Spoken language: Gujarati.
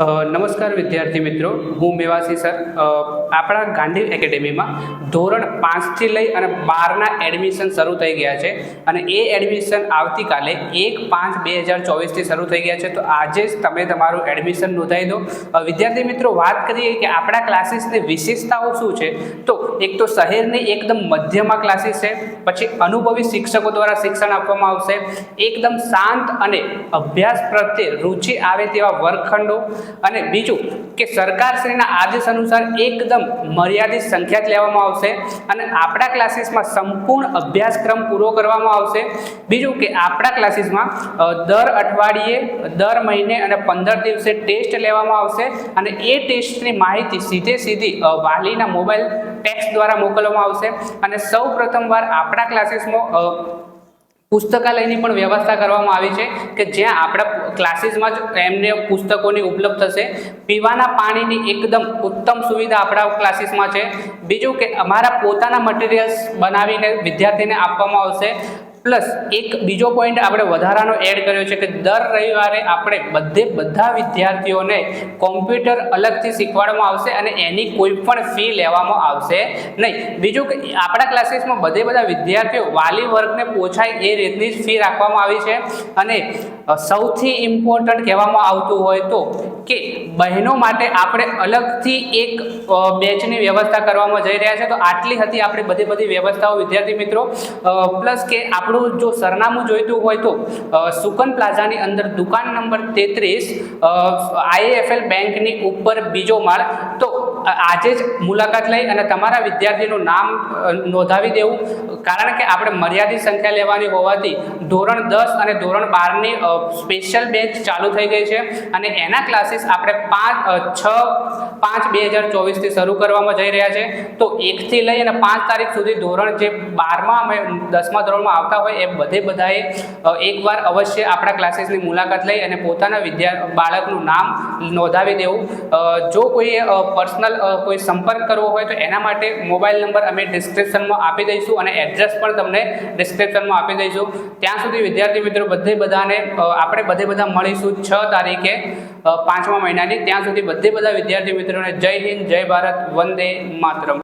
નમસ્કાર વિદ્યાર્થી મિત્રો. હું મેવાસી, સર. આપણા ગાંધી એકેડેમીમાં ધોરણ પાંચથી લઈ અને બારના એડમિશન શરૂ થઈ ગયા છે. અને એ એડમિશન આવતીકાલે એક પાંચ બે હજાર ચોવીસથી શરૂ થઈ ગયા છે. તો આજે જ તમે તમારું એડમિશન નોંધાવી દો. વિદ્યાર્થી મિત્રો, વાત કરીએ કે આપણા ક્લાસીસની વિશેષતાઓ શું છે? તો એક તો શહેરની એકદમ મધ્યમાં ક્લાસીસ છે. પછી અનુભવી શિક્ષકો દ્વારા શિક્ષણ આપવામાં આવશે. એકદમ શાંત અને અભ્યાસ પ્રત્યે રુચિ આવે તેવા વર્ગખંડો. અને બીજું કે સરકારશ્રીના આદેશ અનુસાર એકદમ મર્યાદિત સંખ્યા જ લેવામાં આવશે અને આપણા ક્લાસીસમાં સંપૂર્ણ અભ્યાસક્રમ પૂરો કરવામાં આવશે. બીજું કે આપણા ક્લાસીસમાં દર અઠવાડિયે, દર મહિને અને પંદર દિવસે ટેસ્ટ લેવામાં આવશે અને એ ટેસ્ટની માહિતી સીધે સીધી વાલીના મોબાઈલ ટેક્સ દ્વારા મોકલવામાં આવશે. અને સૌ પ્રથમવાર આપણા ક્લાસીસમાં પુસ્તકાલયની પણ વ્યવસ્થા કરવામાં આવી છે કે જ્યાં આપણા ક્લાસીસમાં જ એમને પુસ્તકોની ઉપલબ્ધ થશે. પીવાના પાણીની એકદમ ઉત્તમ સુવિધા આપણા ક્લાસીસમાં છે. બીજું કે અમારા પોતાના મટીરિયલ્સ બનાવીને વિદ્યાર્થીને આપવામાં આવશે. પ્લસ એક બીજો પોઈન્ટ આપણે વધારાનો એડ કર્યો છે કે દર રવિવારે આપણે બધે બધા વિદ્યાર્થીઓને કોમ્પ્યુટર અલગથી શીખવાડવામાં આવશે અને એની કોઈ પણ ફી લેવામાં આવશે નહીં. બીજું કે આપણા ક્લાસીસમાં બધે બધા વિદ્યાર્થીઓ વાલી વર્ગને પોછાય એ રીતની જ ફી રાખવામાં આવી છે. અને સૌથી ઇમ્પોર્ટન્ટ કહેવામાં આવતું હોય તો કે બહેનો માટે આપણે અલગથી એક બેચની વ્યવસ્થા કરવામાં જઈ રહ્યા છે. તો આટલી હતી આપણી બધી બધી વ્યવસ્થાઓ, વિદ્યાર્થી મિત્રો. પ્લસ કે આપણું જો સરનામું જોઈતું હોય તો સુકન પ્લાઝાની અંદર દુકાન નંબર તેત્રીસ આઈએફએલ બેંકની ઉપર બીજો માળ. તો આજે જ મુલાકાત લઈ અને તમારા વિદ્યાર્થીનું નામ નોંધાવી દેવું. કારણ કે આપણે મર્યાદિત સંખ્યા લેવાની હોવાથી ધોરણ દસ અને ધોરણ બારની સ્પેશિયલ બેચ ચાલુ થઈ ગઈ છે અને એના ક્લાસીસ આપણે પાંચ છ, પાંચ બે હજાર ચોવીસથી શરૂ કરવામાં જઈ રહ્યા છે. તો એકથી લઈ અને પાંચ તારીખ સુધી ધોરણ જે બારમાં અમે દસમા ધોરણમાં આવતા હોય એ બધે બધાએ એકવાર અવશ્ય આપણા ક્લાસીસની મુલાકાત લઈ અને પોતાના વિદ્યા, બાળકનું નામ નોંધાવી દેવું. જો કોઈએ પર્સનલ કોઈ સંપર્ક કરવો હોય તો એના માટે મોબાઈલ નંબર અમે ડિસ્ક્રિપ્શનમાં આપી દઈશું અને એડ્રેસ પણ તમને ડિસ્ક્રિપ્શનમાં આપી દઈશું. ત્યાં સુધી વિદ્યાર્થી મિત્રો બધે બધાને આપણે બધે બધા મળીશું છ તારીખે પાંચમા મહિનાની. ત્યાં સુધી બધે બધા વિદ્યાર્થી મિત્રોને જય હિન્દ, જય ભારત, વંદે માતરમ.